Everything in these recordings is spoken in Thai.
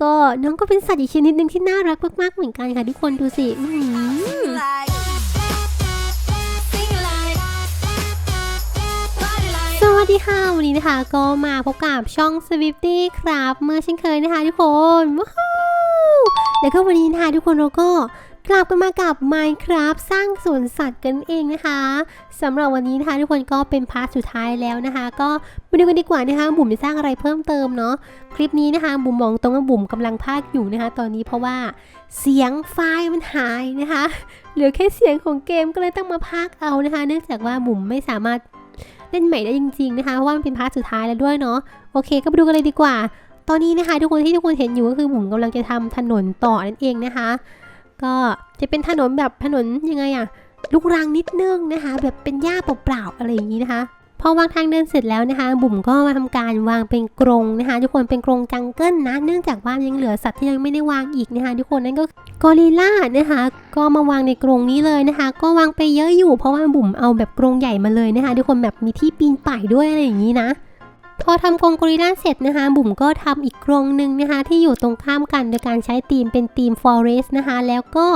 ก็น้องก็เป็นสัตว์อีกชนิดหนึ่งที่น่ารักมากๆเหมือนกันค่ะทุกคนดูสิอื้อหือ like sing like party like สวัสดีค่ะ วันนี้นะคะก็มาพบกับช่อง Swifty ครับ เมื่อเช่นเคยนะคะทุกคนว้าวแล้วก็วันนี้นะคะทุกคนเราก็ กลับกันมากับ Minecraft สร้างสวนสัตว์กันเองนะคะสำหรับวันนี้นะคะทุกคนก็เป็นพาร์ทสุดท้ายแล้วนะคะ ก็มาดูกันดีกว่านะคะบุ๋มจะสร้างอะไรเพิ่มเติมเนาะคลิปนี้นะคะ บุ๋มมองตรงว่าบุ๋มกำลังพากอยู่นะคะ ตอนนี้เพราะว่าเสียงไฟล์มันหายนะคะเหลือแค่เสียงของเกมก็เลยต้องมาพากเอานะคะ เนื่องจากว่าบุ๋มไม่สามารถเล่นใหม่ได้จริง ๆนะคะเพราะว่ามันเป็นพาร์ทสุดท้ายแล้วด้วยเนาะโอเค ก็ไปดูกันเลยดีกว่า ตอนนี้นะคะ ทุกคนที่ทุกคนเห็นอยู่ก็คือบุ๋มกำลังจะทำถนนต่อนั่นเองนะคะ ก็จะเป็นถนนแบบถนนยังไงอะลูกรังนิดนึงนะคะ แบบเป็นหญ้าเปล่าๆอะไรอย่างนี้นะคะพอวางทางเดินเสร็จแล้วนะคะ บุ๋มก็มาทำการวางเป็นกรงนะคะ ทุกคนเป็นกรงจังเกิลนะ เนื่องจากว่ายังเหลือสัตว์ที่ยังไม่ได้วางอีกนะคะ ทุกคนนั่นก็กอริลลานะคะ ก็มาวางในกรงนี้เลยนะคะ ก็วางไปเยอะอยู่เพราะว่าบุ๋มเอาแบบกรงใหญ่มาเลยนะคะ ทุกคนแบบมีที่ปีนป่ายด้วยอะไรอย่างนี้นะ พอทำกรงกอริลลาเสร็จนะคะ บุ๋มก็ทำอีกกรงหนึ่งนะคะ ที่อยู่ตรงข้ามกันโดยการใช้ธีมเป็นธีม forest นะคะ แล้วก็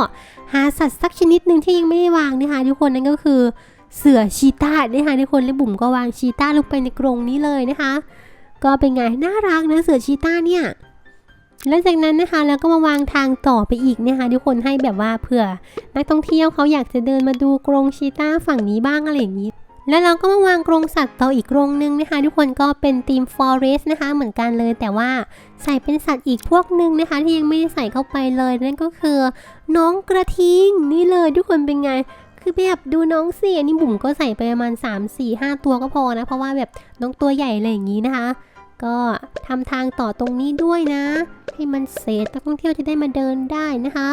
หาสัตว์สักชนิดหนึ่งที่ยังไม่ได้วางนะคะทุกคนนั่นก็คือเสือชีต้านะคะทุกคนและบุ๋มก็วางชีตาลงไปในกรงนี้เลยนะคะ ก็เป็นไงน่ารักนะเสือชีตาเนี่ยหลังจากนั้นนะคะเราก็มาวางทางต่อไปอีกนะคะทุกคนให้แบบว่าเผื่อ นักท่องเที่ยวเขาอยากจะเดินมาดูกรงชีตาฝั่งนี้บ้างอะไรอย่างนี้ แล้วเราก็มาวางกรงสัตว์ต่ออีกกรงหนึงนะคะ ทุกคนก็เป็นทีม forest นะคะเหมือนกันเลยแต่ว่าใส่เป็นสัตว์อีกพวกหนึ่งนะคะ ที่ยังไม่ได้ใส่เข้าไปเลยนั่นก็คือ น้องกระทิงนี่เลยทุกคนเป็นไงคือแบบดูน้องสิอันนี้บุ๋มก็ใส่ไปประมาณ 3 4 5 ตัวก็พอนะ เพราะว่าแบบน้องตัวใหญ่อะไรอย่างนี้นะคะ ก็ทำทางต่อตรงนี้ด้วยนะ ให้มันเสร็จนักท่องเที่ยวจะได้มาเดินได้นะคะ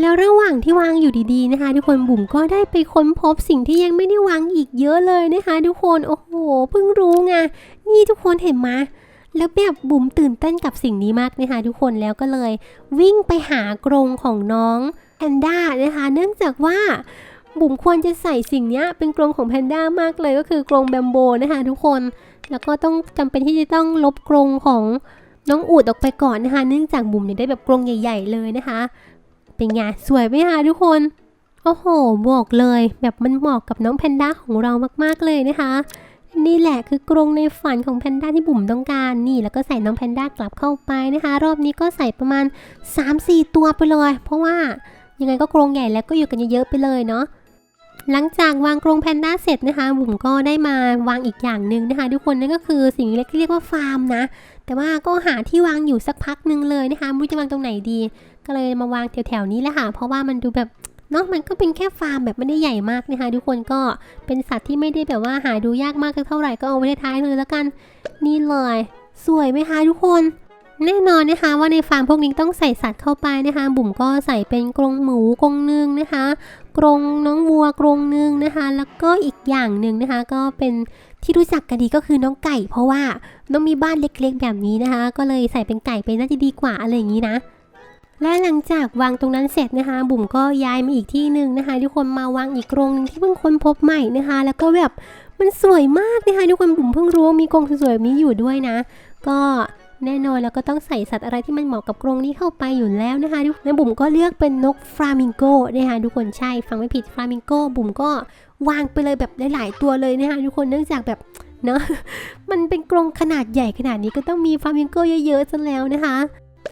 แล้วระหว่างที่วางอยู่ดีๆนะคะ ทุกคนบุ๋มก็ได้ไปค้นพบสิ่งที่ยังไม่ได้วางอีกเยอะเลยนะคะ ทุกคนโอ้โหเพิ่งรู้ไงนี่ทุกคนเห็นไหมแล้วแบบบุ๋มตื่นเต้นกับสิ่งนี้มากนะคะทุกคนแล้วก็เลย วิ่งไปหากรงของน้องแพนด้านะคะ เนื่องจากว่าบุ๋มควรจะใส่สิ่งนี้เป็นกรงของแพนด้ามากเลยก็คือกรงแบมโบนะคะทุกคนแล้วก็ต้องจำเป็นที่จะต้องลบกรงของน้องอูดออกไปก่อนนะคะ เนื่องจากบุ๋มเนี่ยได้แบบกรงใหญ่ ๆ เลยนะคะ เป็นไงสวยไหมคะทุกคน โอ้โหบอกเลย แบบมันเหมาะกับน้องแพนด้าของเรามากๆเลยนะคะนี่แหละคือกรงในฝันของแพนด้าที่บุ๋มต้องการนี่แล้วก็ใส่น้องแพนด้ากลับเข้าไปนะคะ รอบนี้ก็ใส่ประมาณ 3-4 ตัวไปเลย เพราะว่ายังไงก็กรงใหญ่แล้วก็อยู่กันเยอะๆไปเลยเนาะหลังจากวางกรงแพนด้าเสร็จนะคะ บุ๋มก็ได้มาวางอีกอย่างหนึ่งนะคะ ทุกคนนั่นก็คือสิ่งเล็กที่เรียกว่าฟาร์มนะ แต่ว่าก็หาที่วางอยู่สักพักหนึ่งเลยนะคะไม่รู้จะวางตรงไหนดี ก็เลยมาวางแถวๆนี้แหละค่ะ เพราะว่ามันดูแบบเนาะมันก็เป็นแค่ฟาร์มแบบไม่ได้ใหญ่มากนะคะทุกคนก็เป็นสัตว์ที่ไม่ได้แบบว่าหาดูยากมากเท่าไหร่ก็เอาไว้ท้ายเลยแล้วกันนี่เลยสวยไหมคะทุกคนแน่นอนนะคะว่าในฟาร์มพวกนี้ต้องใส่สัตว์เข้าไปนะคะ บุ๋มก็ใส่เป็นกรงหมูกรงนึงนะคะ กรงน้องวัวกรงนึงนะคะ แล้วก็อีกอย่างหนึ่งนะคะ ก็เป็นที่รู้จักกันดีก็คือน้องไก่ เพราะว่าน้องมีบ้านเล็กๆแบบนี้นะคะ ก็เลยใส่เป็นไก่ไปน่าจะดีกว่าอะไรอย่างนี้นะ และหลังจากวางตรงนั้นเสร็จนะคะ บุ๋มก็ย้ายมาอีกที่หนึ่งนะคะ ทุกคนมาวางอีกกรงหนึงที่เพิ่งค้นพบใหม่นะคะ แล้วก็แบบมันสวยมากนะคะทุกคนบุ๋มเพิ่งรู้ว่ามีกรงสวยๆแบบนี้อยู่ด้วยนะ ก็แน่นอนแล้วก็ต้องใส่สัตว์อะไรที่มันเหมาะกับกรงนี้เข้าไปอยู่แล้วนะคะทุกแล้วบุ๋มก็เลือกเป็นนกฟลามิงโกนะคะทุกคนใช่ฟังไม่ผิดฟลามิงโกบุ๋มก็วางไปเลยแบบหลาย ๆ ตัวเลยนะคะทุกคนเนื่องจากแบบเนาะมันเป็นกรงขนาดใหญ่ขนาดนี้ก็ต้องมีฟลามิงโกเยอะๆซะแล้วนะคะ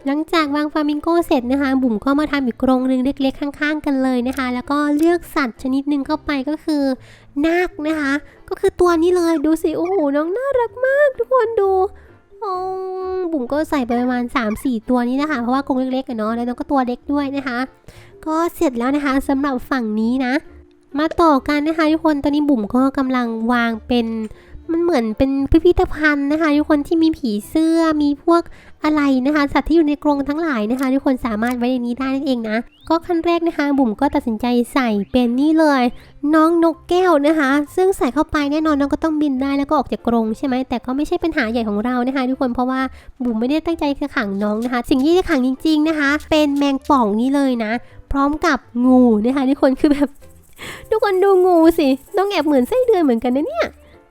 หลังจากวางฟามิงโกเสร็จนะคะ บุ๋มก็มาทำอีกกรงหนึ่งเล็กๆข้าง ๆ กันเลยนะคะ แล้วก็เลือกสัตว์ชนิดหนึ่งเข้าไปก็คือนาคนะคะ ก็คือตัวนี้เลยดูสิโอ้โหน้องน่ารักมากทุกคนดูบุ๋มก็ใส่ไปประมาณ 3-4 ตัวนี้นะคะ เพราะว่ากรงเล็กๆเนาะแล้วน้องก็ตัวเล็กด้วยนะคะ ก็เสร็จแล้วนะคะสำหรับฝั่งนี้นะ มาต่อกันนะคะทุกคนตอนนี้บุ๋มก็กำลังวางเป็น มันเหมือนเป็นพิพิธภัณฑ์นะคะ ทุกคนที่มีผีเสื้อมีพวกอะไรนะคะ สัตว์ที่อยู่ในกรงทั้งหลายนะคะ ทุกคนสามารถไว้ในนี้ได้นั่นเองนะ ก็ขั้นแรกนะคะ บุ๋มก็ตัดสินใจใส่เป็นนี่เลย น้องนกแก้วนะคะ ซึ่งใส่เข้าไปแน่นอนน้องก็ต้องบินได้แล้วก็ออกจากกรงใช่ไหมแต่ก็ไม่ใช่ปัญหาใหญ่ของเรานะคะ ทุกคนเพราะว่าบุ๋มไม่ได้ตั้งใจจะขังน้องนะคะ สิ่งที่จะขังจริง ๆนะคะ เป็นแมงป่องนี่เลยนะ พร้อมกับงูนะคะทุกคนคือแบบ ทุกคนดูงูสิน้องแอบเหมือนไส้เดือนเหมือนกันนะเนี่ย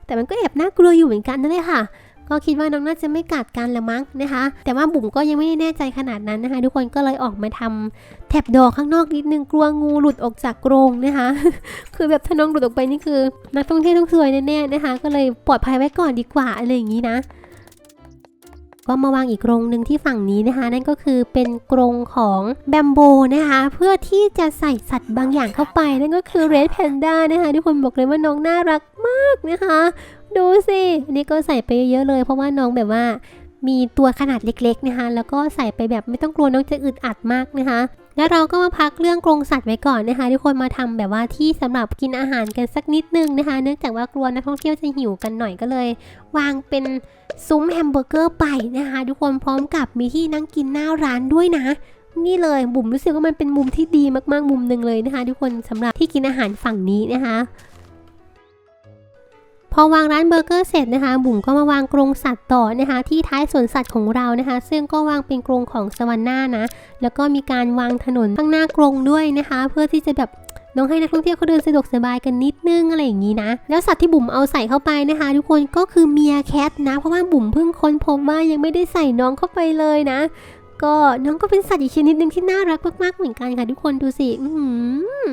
แต่มันก็แอบน่ากลัวอยู่เหมือนกันนั่นเลยค่ะ ก็คิดว่าน้องน่าจะไม่กัดกันละมั้งนะคะ แต่ว่าบุ๋มก็ยังไม่แน่ใจขนาดนั้นนะคะ ทุกคนก็เลยออกมาทำแถบดอกข้างนอกนิดนึงกลัวงูหลุดออกจากกรงนะคะ คือแบบถ้าน้องหลุดออกไปนี่คือ นักท่องเที่ยวต้องซวยแน่ๆนะคะ ก็เลยปลอดภัยไว้ก่อนดีกว่าอะไรอย่างนี้นะ ก็มาวางอีกกรงหนึ่งที่ฝั่งนี้นะคะ นั่นก็คือเป็นกรงของแบมโบนะคะ เพื่อที่จะใส่สัตว์บางอย่างเข้าไป นั่นก็คือเรดแพนด้านะคะทุกคนบอกเลยว่าน้องน่ารักมากนะคะ ดูสิอันนี้ก็ใส่ไปเยอะเลย เพราะว่าน้องแบบว่ามีตัวขนาดเล็กๆนะคะ แล้วก็ใส่ไปแบบไม่ต้องกลัวน้องจะอึดอัดมากนะคะ แล้วเราก็มาพักเรื่องกรงสัตว์ไว้ก่อนนะคะ ทุกคนมาทำแบบว่าที่สำหรับกินอาหารกันสักนิดนึงนะคะ เนื่องจากว่ากลัวนักท่องเที่ยวจะหิวกันหน่อยก็เลย วางเป็นซุ้มแฮมเบอร์เกอร์ไปนะคะ ทุกคนพร้อมกับมีที่นั่งกินหน้าร้านด้วยนะนี่เลยบุ๋มรู้สึกว่ามันเป็นมุมที่ดีมากๆมุมหนึ่งเลยนะคะ ทุกคนสำหรับที่กินอาหารฝั่งนี้นะคะ อวางร้านเบอร์เกอร์เสร็จนะคะบุ๋มก็มาวางกรงสัตว์ต่อนะคะที่ท้ายสวนสัตว์ของเรานะคะ ซึ่งก็วางเป็นกรงของสวรรค์หน้านะ แล้วก็มีการวางถนนข้างหน้ากรงด้วยนะคะ เพื่อที่จะแบบน้องให้นักท่องเที่ยวเขาเดินสะดวกสบายกันนิดนึงอะไรอย่างนี้นะ แล้วสัตว์ที่บุ๋มเอาใส่เข้าไปนะคะ ทุกคนก็คือเมียแคทนะ เพราะว่าบุ๋มเพิ่งค้นพบว่ายังไม่ได้ใส่น้องเข้าไปเลยนะ ก็น้องก็เป็นสัตว์อีกชนิดหนึ่งที่น่ารักมากๆเหมือนกันค่ะ ทุกคนดูสิ อื้อ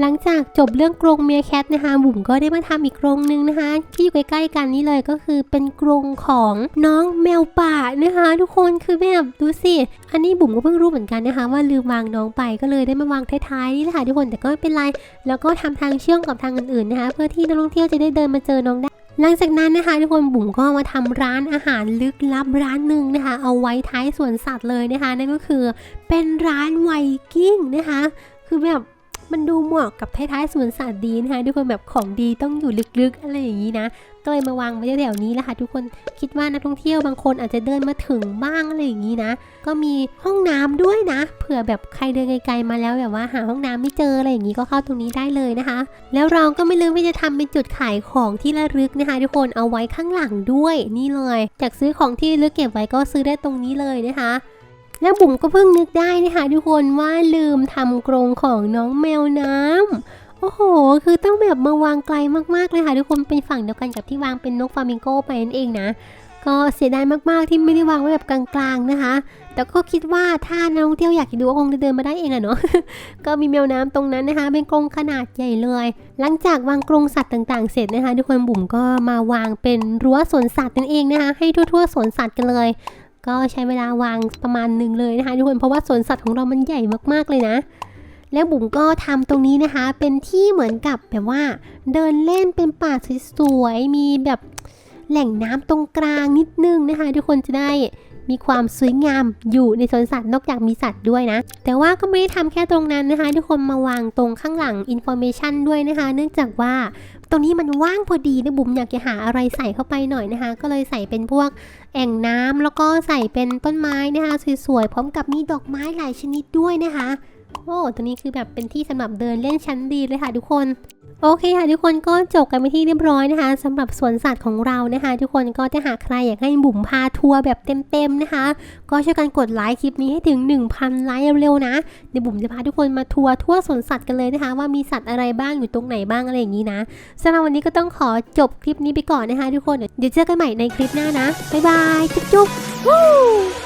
หลังจากจบเรื่องกรงเมียแคทนะคะบุ๋มก็ได้มาทำอีกกรงหนึ่งนะคะ ที่อยู่ใกล้ๆกันนี่เลยก็คือเป็นกรงของน้องแมวป่านะคะ ทุกคนคือแบบดูสิอันนี้บุ๋มก็เพิ่งรู้เหมือนกันนะคะ ว่าลืมวางน้องไปก็เลยได้มาวางท้ายๆนี่แหละค่ะทุกคนแต่ก็ไม่เป็นไร แล้วก็ทำทางเชื่อมกับทางอื่นๆนะคะ เพื่อที่นักท่องเที่ยวจะได้เดินมาเจอน้องได้หลังจากนั้นนะคะทุกคนบุ๋มก็มาทำร้านอาหารลึกลับร้านหนึ่งนะคะ เอาไว้ท้ายสวนสัตว์เลยนะคะ นั่นก็คือเป็นร้านไวกิ้งนะคะ คือแบบ มันดูเหมาะกับท้ายๆสวนสัตว์ดีนะคะทุกคนแบบของดีต้องอยู่ลึกๆอะไรอย่างนี้นะก็เลยมาวางไว้แถวๆนี้แหละค่ะทุกคนคิดว่านักท่องเที่ยวบางคนอาจจะเดินมาถึงบ้างอะไรอย่างนี้นะ ก็มีห้องน้ำด้วยนะ เผื่อแบบใครเดินไกลๆมาแล้วแบบว่าหาห้องน้ำไม่เจออะไรอย่างนี้ก็เข้าตรงนี้ได้เลยนะคะ แล้วเราก็ไม่ลืมที่จะทำเป็นจุดขายของที่ระลึกนะคะ ทุกคนเอาไว้ข้างหลังด้วยนี่เลยอยากซื้อของที่ระลึกเก็บไว้ก็ซื้อได้ตรงนี้เลยนะคะ แล้วบุ๋มก็เพิ่งนึกได้นะคะทุกคนว่าลืมทำกรงของน้องแมวน้ำโอ้โห คือต้องแบบมาวางไกลมากๆเลยค่ะทุกคนเป็นฝั่งเดียวกันกับที่วางเป็นนกฟามิงโกไปนั่นเองนะก็เสียดายมากๆที่ไม่ได้วางไว้แบบกลางๆนะคะ แต่ก็คิดว่าถ้านักท่องเที่ยวอยากจะดูก็คงจะเดินมาได้เองอะเนาะ ก็มีแมวน้ำตรงนั้นนะคะ เป็นกรงขนาดใหญ่เลย หลังจากวางกรงสัตว์ต่างๆ เสร็จนะคะทุกคนบุ๋มก็มาวางเป็นรั้วสวนสัตว์นั่นเองนะคะ ให้ทั่วๆสวนสัตว์กันเลย ก็ใช้เวลาวางประมาณหนึ่งเลยนะคะทุกคนเพราะว่าสวนสัตว์ของเรามันใหญ่มากๆเลยนะ แล้วบุ๋มก็ทำตรงนี้นะคะ เป็นที่เหมือนกับแบบว่า เดินเล่นเป็นป่าสวยๆมีแบบแหล่งน้ำตรงกลางนิดนึงนะคะ ทุกคนจะได้มีความสวยงามอยู่ในสวนสัตว์นอกจากมีสัตว์ด้วยนะ แต่ว่าก็ไม่ได้ทำแค่ตรงนั้นนะคะ ทุกคนมาวางตรงข้างหลังอินโฟเมชันด้วยนะคะ เนื่องจากว่า รงนี้มันว่างพอดีนะบุ๋มอยากจะหาอะไรใส่เข้าไปหน่อยนะคะ ก็เลยใส่เป็นพวกแอ่งน้ำแล้วก็ใส่เป็นต้นไม้นะคะสวยๆพร้อมกับมีดอกไม้หลายชนิดด้วยนะคะโอ้ตรงนี้คือแบบเป็นที่สำหรับเดินเล่นชั้นดีเลยค่ะทุกคน โอเคค่ะทุกคนก็จบกันไปที่เรียบร้อยนะคะสำหรับสวนสัตว์ของเรานะคะ ทุกคนก็ถ้าหากใครอยากให้บุ๋มพาทัวร์แบบเต็มๆนะคะ ก็ช่วยกันกดไลค์คลิปนี้ให้ถึง 1,000 ไลค์เร็วๆนะเดี๋ยวบุ๋มจะพาทุกคนมาทัวร์ทั่วสวนสัตว์กันเลยนะคะ ว่ามีสัตว์อะไรบ้างอยู่ตรงไหนบ้างอะไรอย่างนี้นะสำหรับวันนี้ก็ต้องขอจบคลิปนี้ไปก่อนนะคะ ทุกคนเดี๋ยวเจอกันใหม่ในคลิปหน้านะบ๊ายบายจุ๊บๆ